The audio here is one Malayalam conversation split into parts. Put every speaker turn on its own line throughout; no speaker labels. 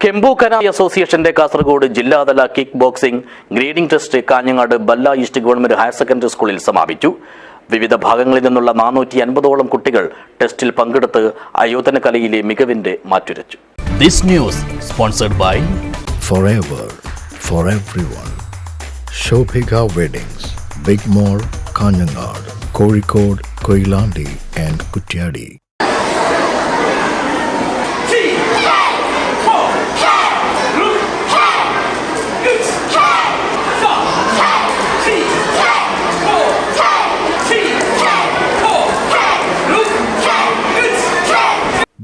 കെമ്പു കരായി അസോസിയേഷന്റെ കാസർഗോഡ് ജില്ലാതല kick boxing grading test Kanhangad Balla east government higher secondary സ്കൂളിൽ സമാപിച്ചു വിവിധ ഭാഗങ്ങളിൽ നിന്നുള്ള നാനൂറ്റി അൻപതോളം കുട്ടികൾ ടെസ്റ്റിൽ പങ്കെടുത്ത് അയോധന കലയിലെ മികവിന്റെ മാറ്റുരച്ചു
This news sponsored by
forever for everyone. Shobhika Weddings, Big mall Kanhangad Kozhikode Koilandi and Kutyadi.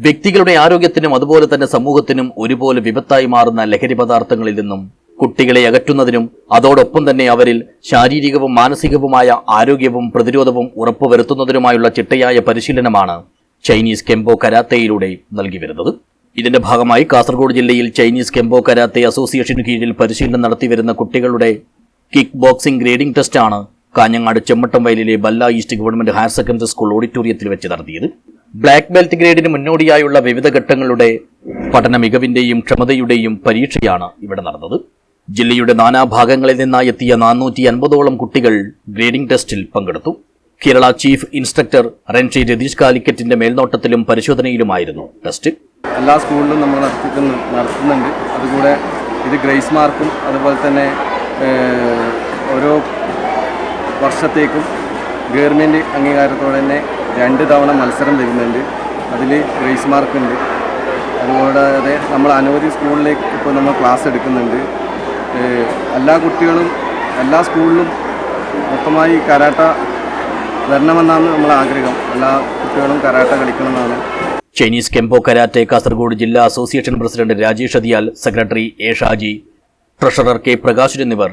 വ്യക്തികളുടെ ആരോഗ്യത്തിനും അതുപോലെ തന്നെ സമൂഹത്തിനും ഒരുപോലെ വിപത്തായി മാറുന്ന ലഹരി പദാർത്ഥങ്ങളിൽ നിന്നും കുട്ടികളെ അകറ്റുന്നതിനും അതോടൊപ്പം തന്നെ അവരിൽ ശാരീരികവും മാനസികവുമായ ആരോഗ്യവും പ്രതിരോധവും ഉറപ്പുവരുത്തുന്നതിനുമായുള്ള ചിട്ടയായ പരിശീലനമാണ് ചൈനീസ് കെംബോ കരാത്തയിലൂടെ നൽകി വരുന്നത്. ഇതിന്റെ ഭാഗമായി കാസർഗോഡ് ജില്ലയിൽ ചൈനീസ് കെംബോ കരാത്തെ അസോസിയേഷന് കീഴിൽ പരിശീലനം നടത്തിവരുന്ന കുട്ടികളുടെ കിക്ക് ബോക്സിംഗ് ഗ്രേഡിംഗ് ടെസ്റ്റാണ് കാഞ്ഞങ്ങാട് ചെമ്മട്ടം വയലിലെ Balla east government higher secondary school ഓഡിറ്റോറിയത്തിൽ വെച്ച് നടത്തിയത്. ബ്ലാക്ക് ബെൽറ്റ് ഗ്രേഡിന് മുന്നോടിയായുള്ള വിവിധ ഘട്ടങ്ങളുടെ പഠന മികവിന്റെയും ക്ഷമതയുടെയും പരീക്ഷയാണ് ഇവിടെ നടന്നത്. ജില്ലയുടെ നാനാഭാഗങ്ങളിൽ നിന്നായി എത്തിയ നാനൂറ്റി അൻപതോളം കുട്ടികൾ ഗ്രേഡിംഗ് ടെസ്റ്റിൽ പങ്കെടുത്തു. Kerala chief instructor renshi Ratheesh കാലിക്കറ്റിന്റെ മേൽനോട്ടത്തിലും പരിശോധനയിലുമായിരുന്നു ടെസ്റ്റ്.
എല്ലാ സ്കൂളിലും നമ്മൾ നടത്തുന്നുണ്ട്. അതുകൂടെ ഇത് ഗ്രേസ് മാർക്കും അതുപോലെ തന്നെ ഓരോ വർഷത്തേക്കും ഗവൺമെന്റ് അംഗീകാരത്തോടെ തന്നെ രണ്ട് തവണ മത്സരം വരുന്നുണ്ട്. അതിൽ ഗ്രേസ് മാർക്കുണ്ട് അതുകൂടാതെ നമ്മൾ അനവധി സ്കൂളിലേക്ക് ഇപ്പോൾ നമ്മൾ ക്ലാസ് എടുക്കുന്നുണ്ട്. എല്ലാ കുട്ടികളും എല്ലാ സ്കൂളിലും മൊത്തമായി കരാട്ട വരണമെന്നാണ് നമ്മൾ ആഗ്രഹം. എല്ലാ കുട്ടികളും കരാട്ട കളിക്കണമെന്നാണ്.
ചൈനീസ് കെമ്പോ കരാറ്റെ കാസർഗോഡ് ജില്ലാ association president Rajesh Athiyal secretary A Shaji treasurer K Prakash എന്നിവർ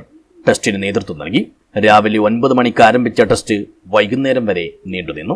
ടെസ്റ്റിന് നേതൃത്വം നൽകി. രാവിലെ ഒൻപത് മണിക്ക് ആരംഭിച്ച ടെസ്റ്റ് വൈകുന്നേരം വരെ നീണ്ടുനിന്നു.